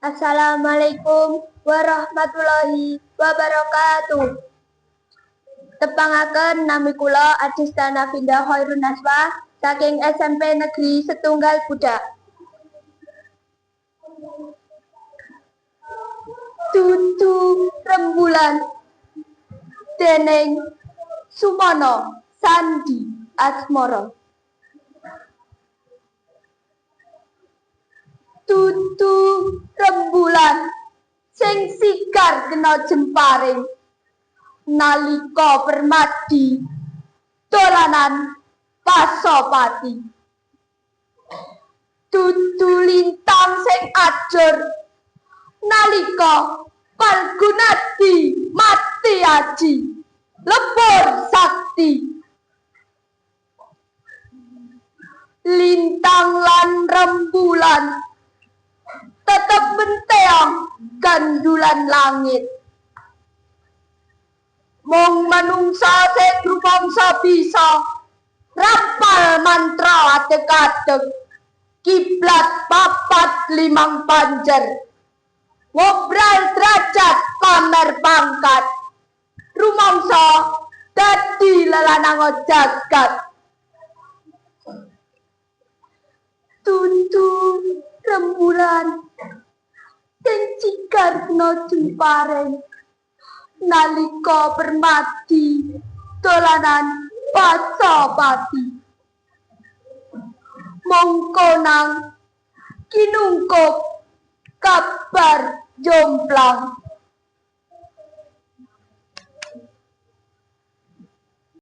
Assalamualaikum warahmatullahi wabarakatuh. Tepangaken nami kula Adistana Vinda Hoirun Naswa saking SMP Negeri Setunggal Budak. Tutu rembulan dening Sumono Sandi Asmoro. Tutu sing sigar kena jemparing nalika permadi dolanan pasopati. Tutu lintang sing ajur nalika palgunati mati aji lebur sakti lintang lan rembulan gandulan langit. Mong manungsa sing rumangsa bisa rapal mantra adeg-adeg kiblat papat limang panjer. Ngobrol derajat pamer pangkat. Rumangsa dadi lelanang jagat. Tuntun rembulan sing cikar no jemparing nalika permati dolanan pasopati mongko nang kinungkup kabar jomplang